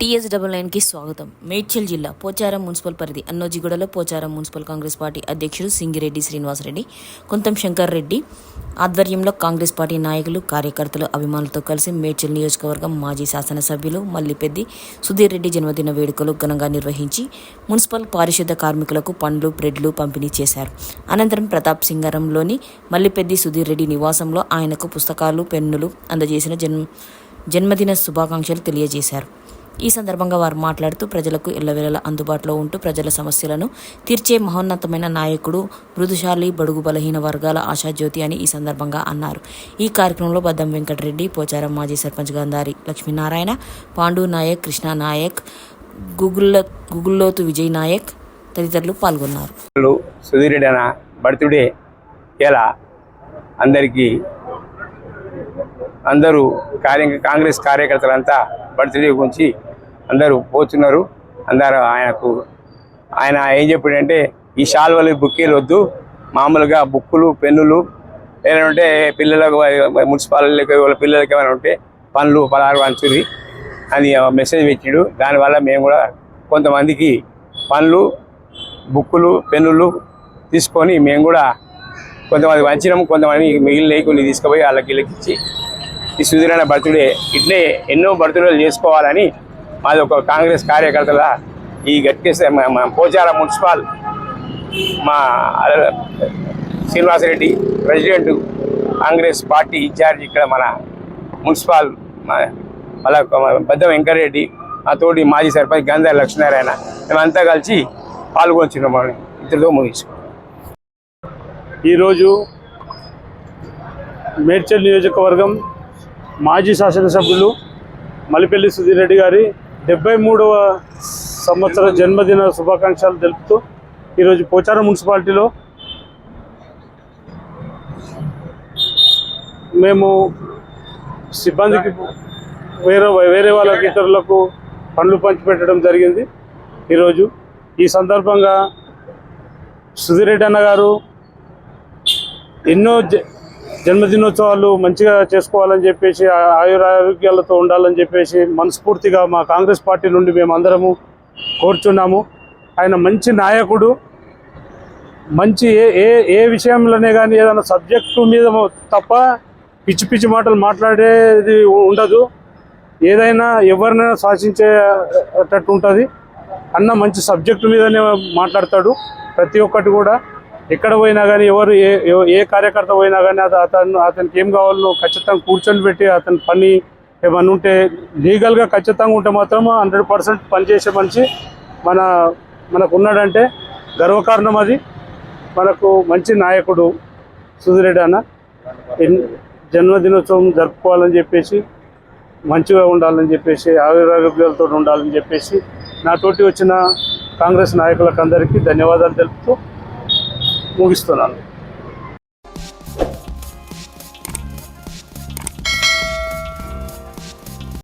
TS double నైన్కి స్వాగతం. మేడ్చల్ జిల్లా పోచారం మున్సిపల్ పరిధి అన్నోజిగూడలో పోచారం మున్సిపల్ కాంగ్రెస్ పార్టీ అధ్యక్షుడు సింగిరెడ్డి శ్రీనివాసరెడ్డి కొంతం శంకర్ రెడ్డి ఆధ్వర్యంలో కాంగ్రెస్ పార్టీ నాయకులు కార్యకర్తలు అభిమానులతో కలిసి మేడ్చల్ నియోజకవర్గం మాజీ శాసనసభ్యులు మల్లిపెద్ది సుధీర్ రెడ్డి జన్మదిన వేడుకలు ఘనంగా నిర్వహించి మున్సిపల్ పారిశుద్ధ కార్మికులకు పండ్లు బ్రెడ్లు పంపిణీ చేశారు. అనంతరం ప్రతాప్ సింగరంలోని మల్లిపెద్ది సుధీర్ రెడ్డి నివాసంలో ఆయనకు పుస్తకాలు పెన్నులు అందజేసిన జన్మ జన్మదిన శుభాకాంక్షలు తెలియజేశారు. ఈ సందర్భంగా వారు మాట్లాడుతూ ప్రజలకు ఎల్లవేళలా అందుబాటులో ఉంటూ ప్రజల సమస్యలను తీర్చే మహోన్నతమైన నాయకుడు మృదుశాలి బడుగు బలహీన వర్గాల ఆశాజ్యోతి అని ఈ సందర్భంగా అన్నారు. ఈ కార్యక్రమంలో బద్దం వెంకటరెడ్డి పోచారం మాజీ సర్పంచ్ గంధారి లక్ష్మీనారాయణ పాండు నాయక్ కృష్ణ నాయక్ గుగుల్ల గుగుల్లోతు విజయ్ నాయక్ తదితరులు పాల్గొన్నారు. బర్త్డే అందరికీ అందరూ కార్య కాంగ్రెస్ కార్యకర్తలంతా బర్త్డే గురించి అందరూ పోతున్నారు. అందరూ ఆయనకు ఆయన ఏం చెప్పాడంటే ఈ షాల్వలు బుక్కీలు వద్దు. మామూలుగా బుక్కులు పెన్నులు ఏమైనా ఉంటే పిల్లలకు మున్సిపాలిటీకి వాళ్ళ పిల్లలకి ఏమైనా ఉంటే పనులు పలారు అంచుది అని మెసేజ్ పెట్టాడు. దానివల్ల మేము కూడా కొంతమందికి పనులు బుక్కులు పెన్నులు తీసుకొని మేము కూడా కొంతమంది వంచినాము కొంతమంది మిగిలినవి కొన్ని తీసుకుపోయి వాళ్ళకి వీళ్ళకి ఇచ్చి ఈ సుధీరణ బర్త్డే ఇట్లే ఎన్నో బర్త్డేలు చేసుకోవాలని మాది ఒక కాంగ్రెస్ కార్యకర్తల ఈ గట్టికే మా పోచారం మున్సిపల్ మా Srinivasareddy president Congress party in-charge ఇక్కడ మన మున్సిపల్ మళ్ళా పెద్ద వెంకరెడ్డి ఆ తోటి మాజీ సర్పంచ్ గంధర్ లక్ష్మీనారాయణ మేమంతా కలిసి పాల్గొంటున్నాం మనం ఇద్దరితో ముగించుకున్నాం ఈరోజు మేడ్చల్ నియోజకవర్గం మాజీ శాసనసభ్యులు మలిపెల్లి సుధీర్ రెడ్డి గారి డెబ్బై మూడవ సంవత్సర జన్మదిన శుభాకాంక్షలు తెలుపుతూ ఈరోజు పోచారం మున్సిపాలిటీలో మేము సిబ్బందికి వేరే వేరే వాళ్ళకి ఇతరులకు పండ్లు పంచిపెట్టడం జరిగింది. ఈరోజు ఈ సందర్భంగా సుధీరెడ్డి అన్న గారు ఎన్నో జ- జన్మదినోత్సవాలు మంచిగా చేసుకోవాలని చెప్పేసి ఆయురారోగ్యాలతో ఆయుర ఆరోగ్యాలతో ఉండాలని చెప్పేసి మనస్ఫూర్తిగా మా కాంగ్రెస్ పార్టీ నుండి మేము అందరము కోరుచున్నాము. ఆయన మంచి నాయకుడు. మంచి ఏ ఏ ఏ విషయంలోనే కానీ ఏదైనా సబ్జెక్టు మీద తప్ప పిచ్చి పిచ్చి మాటలు మాట్లాడేది ఉండదు. ఏదైనా ఎవరినైనా శాసించేటట్టు ఉంటుంది. అన్న మంచి సబ్జెక్టు మీదనే మాట్లాడతాడు. ప్రతి ఒక్కటి కూడా ఎక్కడ పోయినా కానీ ఎవరు ఏ ఏ కార్యకర్త పోయినా కానీ అత- అతను అతనికి ఏం కావాలో ఖచ్చితంగా కూర్చొని పెట్టి అతని పని ఏమన్నా ఉంటే లీగల్గా ఖచ్చితంగా ఉంటే మాత్రం హండ్రెడ్ పర్సెంట్ పనిచేసే మనిషి మన మనకు ఉన్నాడంటే గర్వకారణం అది. మనకు మంచి నాయకుడు సుధిరెడ్డి అన్న. జన్మదినోత్సవం జరుపుకోవాలని చెప్పేసి మంచిగా ఉండాలని చెప్పేసి ఆయురారోగ్యాలతో ఉండాలని చెప్పేసి నాతోటి వచ్చిన కాంగ్రెస్ నాయకులకు అందరికీ ధన్యవాదాలు తెలుపుతూ ముగిస్తున్నాను